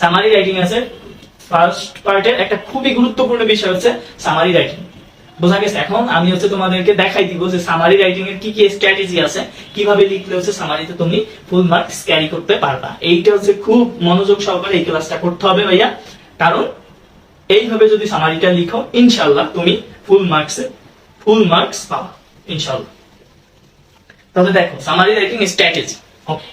Summary writing আছে। First পার্টের একটা খুবই গুরুত্বপূর্ণ বিষয় হচ্ছে সামারি রাইটিং বোঝা গেছে? এখন আমি হচ্ছে তোমাদেরকে দেখাই দিব যে সামারি রাইটিং এর কি কি স্ট্র্যাটেজি আছে, কীভাবে লিখলে হচ্ছে সামারিতে তুমি ফুল মার্কস ক্যারি করতে পারবা। এইটা হচ্ছে খুব মনোযোগ সহকারে এই ক্লাসটা করতে হবে ভাইয়া। কারণ এইভাবে যদি সামারিটা লিখো ইনশাল্লাহ তুমি ফুল মার্কস ফুল মার্কস পাবা ইনশাল্লাহ তাহলে দেখো সামারি রাইটিং স্ট্র্যাটেজি ওকে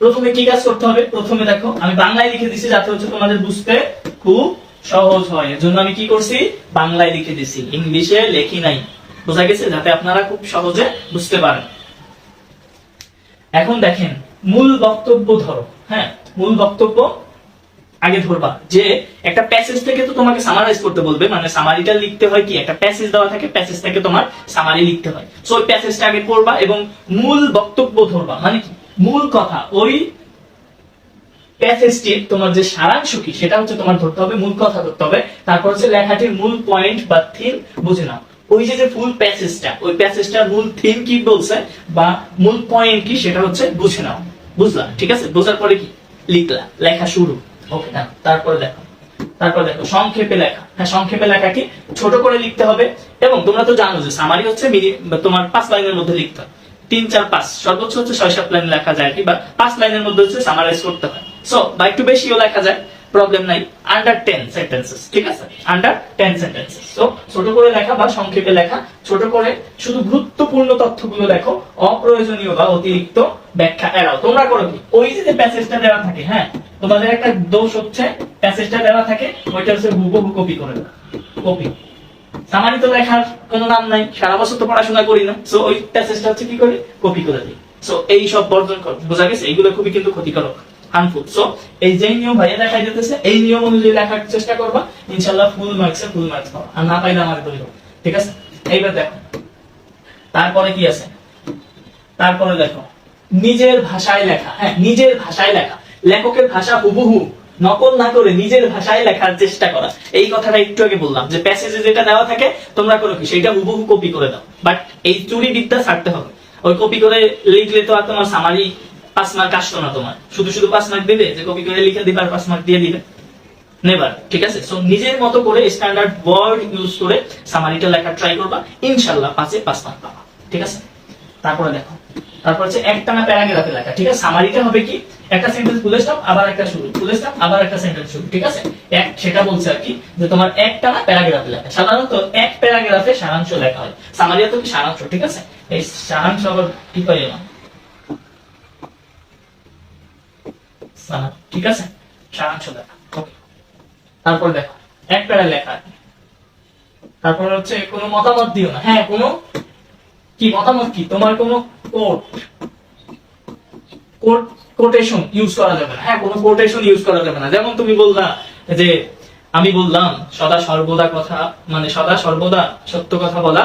প্রথমে কি কাজ করতে হবে? প্রথমে দেখো, আমি বাংলায় লিখে দিছি যাতে হচ্ছে তোমাদের বুঝতে খুব সহজ হয়। এর জন্য আমি কি করছি? বাংলায় লিখে দিছি। ইংলিশে লেখি নাই। বোঝা গেছে? যাতে আপনারা খুব সহজে বুঝতে পারেন। এখন দেখেন, মূল বক্তব্য ধরো হ্যাঁ? মূল বক্তব্য আগে ধরবা যে একটা প্যাসেজ থেকে তো তোমাকে সামারাইজ করতে বলবে। মানে সামারিটা লিখতে হয় কি? একটা প্যাসেজ দেওয়া থাকে প্যাসেজ থেকে তোমার সামারি লিখতে হয়। সো ওই প্যাসেজটা আগে পড়বা এবং মূল বক্তব্য ধরবা। মানে কি? মূল কথা, ওই প্যাসেজটির তোমার যে সারাংশ কি, সেটা হচ্ছে তোমার ধরতে হবে, মূল কথা ধরতে হবে। তারপর হচ্ছে লেখাটির মূল পয়েন্ট বা থিম বুঝে নাও। ওই যে যে ফুল প্যাসেজটা ওই প্যাসেজটার মূল থিম কি বলছে, বা মূল পয়েন্ট কি, সেটা হচ্ছে বুঝে নাও। বুঝলা? ঠিক আছে? বোঝার পরে কি? লিখলা, লেখা শুরু। ওকে না তারপরে দেখো। তারপর দেখো, সংক্ষেপে লেখা। হ্যাঁ সংক্ষেপে লেখা কি? ছোট করে লিখতে হবে, এবং তোমরা তো জানো যে সামারি হচ্ছে তোমার পাঁচ লাইনের মধ্যে লিখতে হয়। তিন, চার, পাঁচ। সর্বোচ্চ হচ্ছে ছয়, সাত লাইন লেখা যায় কি বা পাঁচ লাইনের মধ্যে হচ্ছে সামারাইজ করতে হয়। সো বা একটু বেশিও লেখা যায় প্রবলেম নাই। আন্ডার টেন সেন্টেন্সেস ঠিক আছে? আন্ডার টেন সেন্টেন্সেস সো ছোট করে লেখা বা সংক্ষেপে লেখা, ছোট করে শুধু গুরুত্বপূর্ণ তথ্যগুলো লেখো, অপ্রয়োজনীয় বা অতিরিক্ত ব্যাখ্যা এড়াও। তোমরা করো কি? ওই যে প্যাসেজটা দেওয়া থাকে হ্যাঁ? তোমাদের একটা দোষ হচ্ছে প্যাসেজটা দেওয়া থাকে, ওইটা হচ্ছে হুবহু কপি করে কপি সামারি তো লেখার কোনো নাম নাই, সারা বছর তো পড়াশোনা করি না। সো ওই প্যাসেজটা হচ্ছে কি করি? কপি করে দিই। সো এই সব বর্জন কর বোঝা গেছে? এইগুলো খুবই কিন্তু ক্ষতিকারক হার্মফুল সো এই যে নিয়ম ভাইয়া দেখাই যেতেছে এই নিয়ম অনুযায়ী লেখার চেষ্টা করবা। ইনশাল্লাহ ফুল মার্কসে ফুল মার্কস আর না পাইলে আমার ধরে ঠিক আছে? এইবার দেখো। তারপরে কি আছে? তারপরে দেখো। নিজের ভাষায় লেখা। হ্যাঁ নিজের ভাষায় লেখা। লেখকের ভাষা হুবহু নকল না করে নিজের ভাষায় লেখার চেষ্টা করা। এই কথাটা একটু আগে বললাম যে প্যাসেজে যেটা দেওয়া থাকে, তোমরা করো কি? সেটা হুবহু কপি করে দাও। বাট এই চুরি বিদ্যা ছাড়তে হবে। ওই কপি করে লিখলে তো আর তোমার সামারি পাঁচ মার্ক আসতো না তোমার। শুধু শুধু পাঁচ মার্ক দিবে? যে কপি করে লিখে দিবে আর পাঁচ মার্ক দিয়ে দিবে। নেবার ঠিক আছে? সো নিজের মতো করে স্ট্যান্ডার্ড ওয়ার্ড ইউজ করে সামারিটা লেখা ট্রাই করবা। ইনশাল্লাহ পাঁচে পাঁচ মার্ক পাবা। ঠিক আছে? তারপরে দেখো। তারপর হচ্ছে একটানা প্যারাগ্রাফে লেখা, ঠিক আছে? সামারিটা হবে কি? একটা সেন্টেন্স ফুলে স্টপ আবার একটা শুরু ফুলে স্টপ আবার একটা সেন্টেন্স শুরু, ঠিক আছে? এক, সেটা বলছে আর কি, যে তোমার একটানা প্যারাগ্রাফে লেখা। সাধারণত এক প্যারাগ্রাফে সারাংশ লেখা হয়। সামারিয়া তো কি সারাংশ, ঠিক আছে? এই সারাংশ আবার কি পাই সারা- ঠিক আছে? সারাংশ লেখা. তারপর দেখো এক প্যারা লেখা তারপর হচ্ছে কোনো মতামত দিও না। হ্যাঁ কোনো কি মতামত কি? তোমার কোনো কোট কোট কোটেশন ইউজ করা যাবে না। হ্যাঁ কোনো কোটেশন ইউজ করা যাবে না। যেমন তুমি বললা যে আমি বললাম সদা সর্বদা কথা মানে সদা সর্বদা সত্য কথা বলা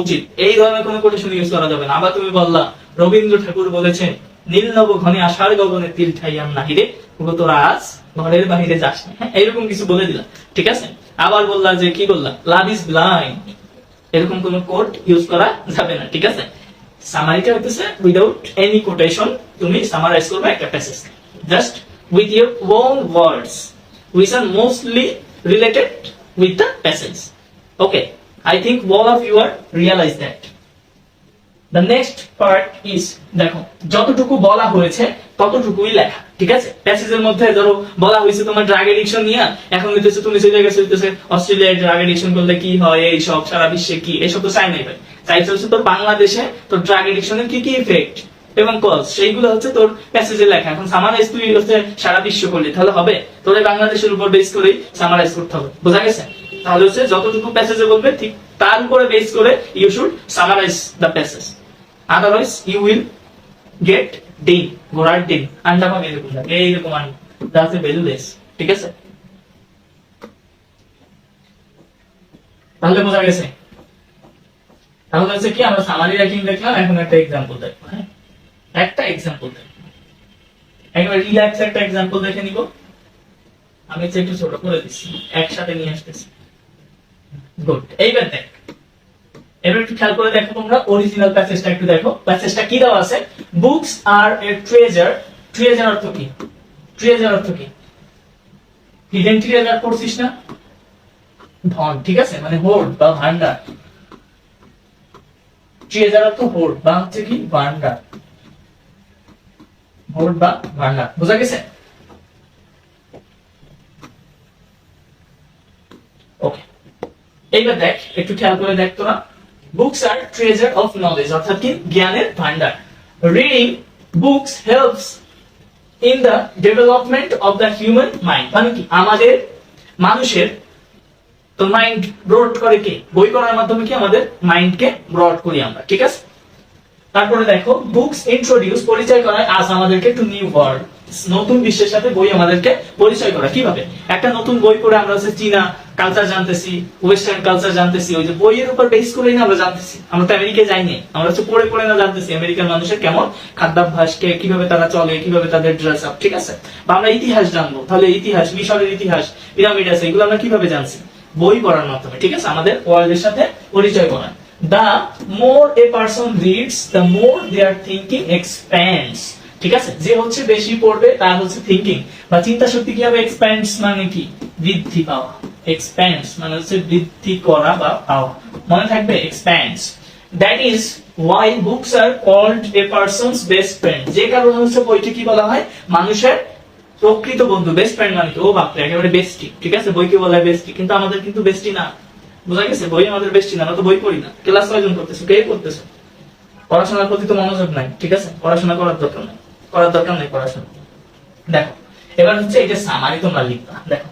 উচিত। এই ধরনের কোনো কোটেশন ইউজ করা যাবে না। আবার তুমি বললা রবীন্দ্র ঠাকুর বলেছেন নীল নব ঘনে আষাঢ় গগনে তীর ঠাইয়াম নাহিরে গত রাজ ঘরের বাহিরে যাস না। হ্যাঁ, এইরকম কিছু বলে দিলা ঠিক আছে? আবার বললা যে কি বললা? লাভ ইজ ব্লাইন্ড এরকম কোন কোড ইউজ করা যাবে না, ঠিক আছে? সামারিটা হইতেছে উইদাউট এনি কোটেশন তুমি সামারাইজ করবে একটা passage just with your own words which are mostly related with the passage. Okay, i think all of you are realize that. The next part is, দেখো, যতটুকু বলা হয়েছে, ততটুকুই লেখা। ঠিক আছে? প্যাসেজের মধ্যে ধরো বলা হয়েছে তোমার ড্রাগ এডিকশন নিয়ে, এখন হইতেছে তুমি সেই জায়গায় চলতেছে অস্ট্রেলিয়ায় ড্রাগ এডিকশন করলে কি হয় এই সব সারা বিশ্বে কি এইসব তো চাই নাই। ভাই চাইছে হচ্ছে তোর বাংলাদেশে তোর ড্রাগ এডিকশনের কি কি ইফেক্ট এবং কজ সেইগুলো হচ্ছে তোর প্যাসেজে লেখা। এখন সামারাইজ তুই হচ্ছে সারা বিশ্ব করলি, তাহলে হবে? তোর বাংলাদেশের উপর বেস করেই সামারাইজ করতে হবে। বোঝা গেছে? তাহলে হচ্ছে যতটুকু প্যাসেজে বলবে, ঠিক তার উপরে বেস করে you should summarize the passage otherwise you will get ডিম ঘোড়ার ডিম আন্ডা পাবে এরকম থাকে এইরকম আন্ডা যাতে ভ্যালুলেস ঠিক আছে? তাহলে বোঝা গেছে। তাহলে হচ্ছে কি, আমরা সামারি রাইটিং দেখলাম, এখন একটা এক্সাম্পল দেখব হ্যাঁ? একটা এক্সাম্পল দেখব। একবার রিল্যাক্স একটা এক্সাম্পল দেখে নিব। আমি হচ্ছে একটু ছোট করে দিচ্ছি, একসাথে নিয়ে আসতেছি। গুড এইবার দেখ। এবার একটু খেয়াল করে দেখো তোমরা অরিজিনাল প্যাসেজটা একটু দেখো। প্যাসেজটা কি দেওয়া আছে? Books are a treasure treasure অর্থ কি? ট্রেজার অর্থ কি? হিডেন ট্রেজার পড়ছিস না? ধন, ঠিক আছে? মানে হোর্ড বা ভান্ডার ট্রেজার অর্থ হোর্ড বা হচ্ছে কি? ভান্ডার হোর্ড বা ভান্ডার বোঝা গেছে? ওকে এইবার দেখ, একটু খেয়াল করে দেখ তোরা। Books are treasure of knowledge অর্থাৎ কি? জ্ঞানের ভান্ডার reading books helps in the development of the human mind মানে কি? আমাদের, মানুষের তো মাইন্ড ব্রড করে কি? বই পড়ার মাধ্যমে কি আমাদের মাইন্ডকে ব্রড করি আমরা, ঠিক আছে? তারপরে দেখো বুকস ইন্ট্রোডিউস পরিচয় করায় আজ আমাদেরকে টু নিউ ওয়ার্ল্ড নতুন বিশ্বের সাথে বই আমাদেরকে পরিচয় করা কীভাবে? একটা নতুন বই পড়ে আমরা হচ্ছে চীনা কালচার জানতেছি ওয়েস্টার্ন কালচার জানতেছি, ওই যে বইয়ের উপর বেস করেই না আমরা জানতেছি। আমরা তো আমেরিকায় যাইনি। আমরা হচ্ছে পড়ে পড়ে না জানতেছি আমেরিকান মানুষের কেমন খাদ্যাভ্যাস, কে কীভাবে তারা চলে, কীভাবে তাদের ড্রেস আপ ঠিক আছে? বা আমরা ইতিহাস জানব। তাহলে ইতিহাস, মিশরের ইতিহাস পিরামিড আছে, এগুলো আমরা কীভাবে জানছি? বই পড়ার মাধ্যমে, ঠিক আছে? আমাদের ওয়ার্ল্ডের সাথে পরিচয় করা the more a person reads the more their thinking expands ঠিক আছে? যে হচ্ছে বেশি পড়বে তার হচ্ছে থিঙ্কিং বা চিন্তা শক্তি কি হবে? এক্সপ্যান্ডস মানে কি? বৃদ্ধি পাওয়া। এক্সপ্যান্ডস মানে হচ্ছে বৃদ্ধি করা বা পাওয়া। মনে থাকবে expands that is why books are called a person's best friend যে কারণে হচ্ছে বইটি কি বলা হয়? মানুষের প্রকৃত বন্ধু। বেস্ট ফ্রেন্ড মানে ও বাপরে, একেবারে বেস্টি ঠিক আছে? বইকে বলা হয় বেস্টি কিন্তু আমাদের কিন্তু বেস্টি না। বোঝা গেছে? বই আমাদের বেস্টি না। আমরা তো বই পড়ি না। ক্লাস কয়জন করতেছো কে করতেছো পড়াশোনার প্রতি তো মনোযোগ নাই। ঠিক আছে? পড়াশোনা করার দরকার নাই। করার দরকার নাই পড়াশোনা। দেখো, এবার হচ্ছে এটা সামারি তোমরা লিখবা। দেখো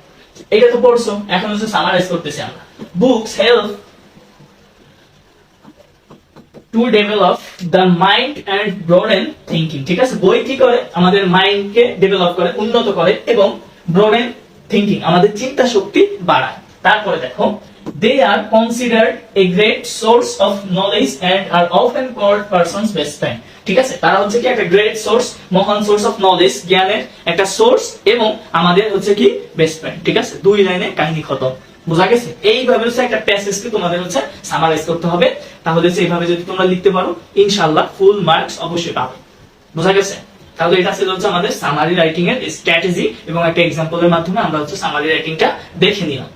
এটা তো পড়ছো, এখন হচ্ছে সামারাইজ করতেছি আমরা। Books help to develop the mind and broaden thinking ঠিক আছে? বই কি করে? আমাদের মাইন্ডকে ডেভেলপ করে, উন্নত করে এবং ব্রডেন থিঙ্কিং আমাদের চিন্তা শক্তি বাড়ায়। তারপরে দেখো they are considered a great source of knowledge and are often called person's best friend ঠিক আছে? তারা হচ্ছে কি একটা গ্রেট সোর্স মহান সোর্স অফ নলেজ জ্ঞানের একটা সোর্স এবং আমাদের হচ্ছে কি বেস্ট ফ্রেন্ড ঠিক আছে? দুই লাইনে কাহিনী খতম। বোঝা গেছে? এইভাবে হচ্ছে একটা প্যাসেজকে তোমাদের হচ্ছে সামারাইজ করতে হবে। তাহলে হচ্ছে এইভাবে যদি তোমরা লিখতে পারো, ইনশাআল্লাহ ফুল মার্কস অবশ্যই পাবে। বোঝা গেছে? তাহলে এটা ছিল হচ্ছে আমাদের সামারি রাইটিং এর স্ট্র্যাটেজি এবং একটা এক্সাম্পলের মাধ্যমে আমরা হচ্ছে সামারি রাইটিংটা দেখে নিলাম।